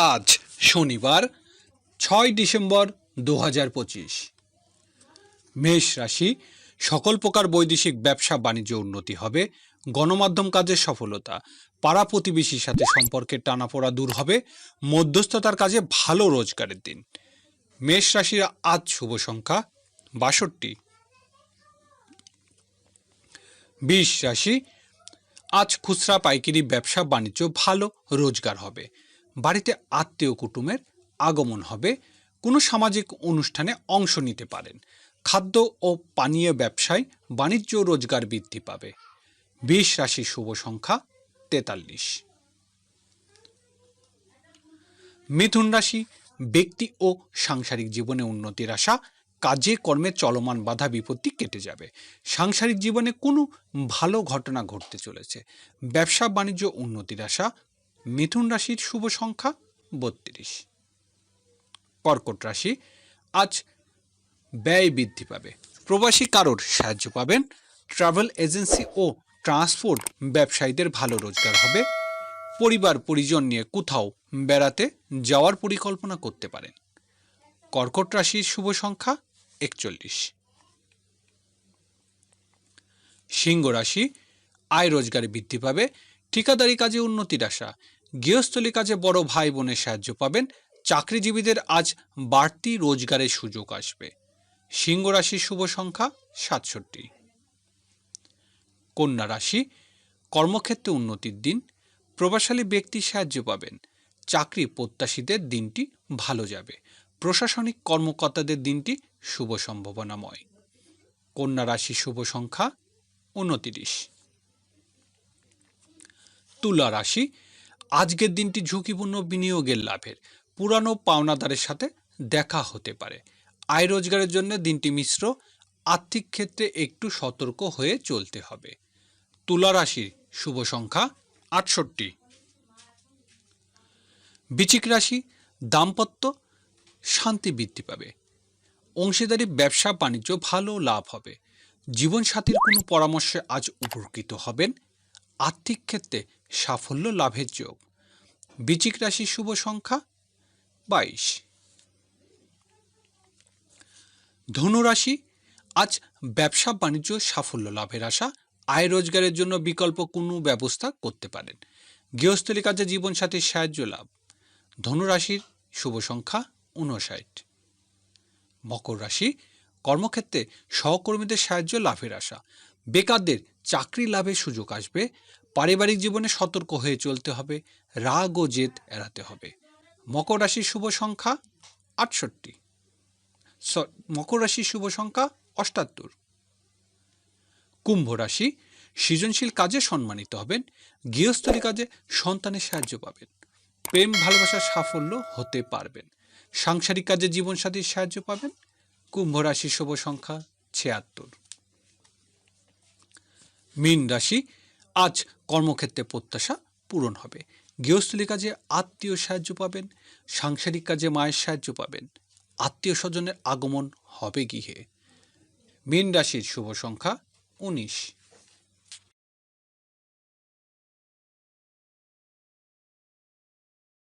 আজ শনিবার, ছয় ডিসেম্বর দু হাজার পঁচিশ। মেষ রাশি, সকল প্রকার বৈদেশিক ব্যবসা বাণিজ্য উন্নতি হবে, গণমাধ্যম কাজের সফলতা, পাড়া প্রতিবেশীর সাথে সম্পর্কের টানাপোড়া দূর হবে, মধ্যস্থতার কাজে ভালো রোজগারের দিন। মেষ রাশির আজ শুভ সংখ্যা বাষট্টি। বিশ রাশি, আজ খুচরা পাইকারি ব্যবসা বাণিজ্য ভালো, রোজগার হবে। বাড়িতে আত্মীয় কুটুমের আগমন হবে। কোনো সামাজিক অনুষ্ঠানে অংশ নিতে পারেন। খাদ্য ও পানীয় ব্যবসায় বাণিজ্য রোজগার বৃদ্ধি পাবে। বিশ রাশির শুভ সংখ্যা তেতাল্লিশ। মিথুন রাশি ব্যক্তি ও সাংসারিক জীবনে উন্নতির আশা। কাজে, কর্মে চলমান বাধা, বিপত্তি কেটে যাবে। সাংসারিক জীবনে কোনো ভালো ঘটনা ঘটতে চলেছে। ব্যবসা, বাণিজ্য উন্নতির আশা মিথুন রাশির শুভ সংখ্যা বত্রিশ। কর্কট রাশি আজ ব্যয় বৃদ্ধি পাবে। প্রবাসী কারোর সাহায্য পাবেন। ট্রাভেল এজেন্সি ও ট্রান্সপোর্ট ব্যবসায়ীদের ভালো রোজগার হবে। পরিবার পরিজন নিয়ে কোথাও বেড়াতে যাওয়ার পরিকল্পনা করতে পারেন। কর্কট রাশির শুভ সংখ্যা একচল্লিশ। সিংহ রাশি আয় রোজগারে বৃদ্ধি পাবে। ঠিকাদারি কাজে উন্নতির আশা। গৃহস্থলী কাজে বড় ভাই বোনের সাহায্য পাবেন। চাকরিজীবীদের আজ বাড়তি রোজগারের সুযোগ আসবে। সিংহ রাশির শুভ সংখ্যা সাতষট্টি। কন্যা রাশি, কর্মক্ষেত্রে উন্নতির দিন। প্রভাবশালী ব্যক্তির সাহায্য পাবেন। চাকরি প্রত্যাশীদের দিনটি ভালো যাবে। প্রশাসনিক কর্মকর্তাদের দিনটি শুভ সম্ভাবনাময়। কন্যা রাশি শুভ সংখ্যা উনতিরিশ। তুলা রাশি, আজকের দিনটি ঝুঁকিপূর্ণ বিনিয়োগের লাভের। পুরানো পাওনাদারের সাথে দেখা হতে পারে। আয় রোজগারের জন্য দিনটি মিশ্র, আর্থিক ক্ষেত্রে একটু সতর্ক হয়ে চলতে হবে। তুলা রাশির শুভ সংখ্যা আটষট্টি। বিচিক রাশি দাম্পত্য, শান্তি বৃদ্ধি পাবে। অংশীদারি, ব্যবসা, বাণিজ্য ভালো লাভ হবে। জীবনসাথীর কোনো পরামর্শে আজ উপকৃত হবেন। আর্থিক ক্ষেত্রে সাফল্য লাভের যোগ। বিচিক রাশির শুভ সংখ্যা বাইশ। ধনুরাশি আজ ব্যবসা বাণিজ্য সাফল্য লাভের আশা। আয় রোজগারের জন্য বিকল্প কোনো ব্যবস্থা করতে পারেন। গৃহস্থলী কাজে জীবনসাথীর সাহায্য লাভ। ধনুরাশির শুভ সংখ্যা উনষাট মকর রাশি, কর্মক্ষেত্রে সহকর্মীদের সাহায্য লাভের আশা। বেকারদের চাকরি লাভের সুযোগ আসবে, পারিবারিক জীবনে সতর্ক হয়ে চলতে হবে, রাগ ও জেদ এড়াতে হবে। মকর রাশির শুভ সংখ্যা আটষট্টি। মকর রাশির শুভ সংখ্যা অষ্টাত্তর। কুম্ভ রাশি, সৃজনশীল কাজে সম্মানিত হবেন, গৃহস্থলী কাজে সন্তানের সাহায্য পাবেন, প্রেম ভালোবাসার সাফল্য হতে পারবেন, সাংসারিক কাজে জীবনসাথীর সাহায্য পাবেন, কুম্ভ রাশির শুভ সংখ্যা ছিয়াত্তর। মীন রাশি, আজ কর্মক্ষেত্রে প্রত্যাশা পূরণ হবে। গৃহস্থলী কাজে আত্মীয় সাহায্য পাবেন, সাংসারিক কাজে মায়ের সাহায্য পাবেন, আত্মীয় স্বজনের আগমন হবে গৃহে। মীন রাশির শুভ সংখ্যা উনিশ।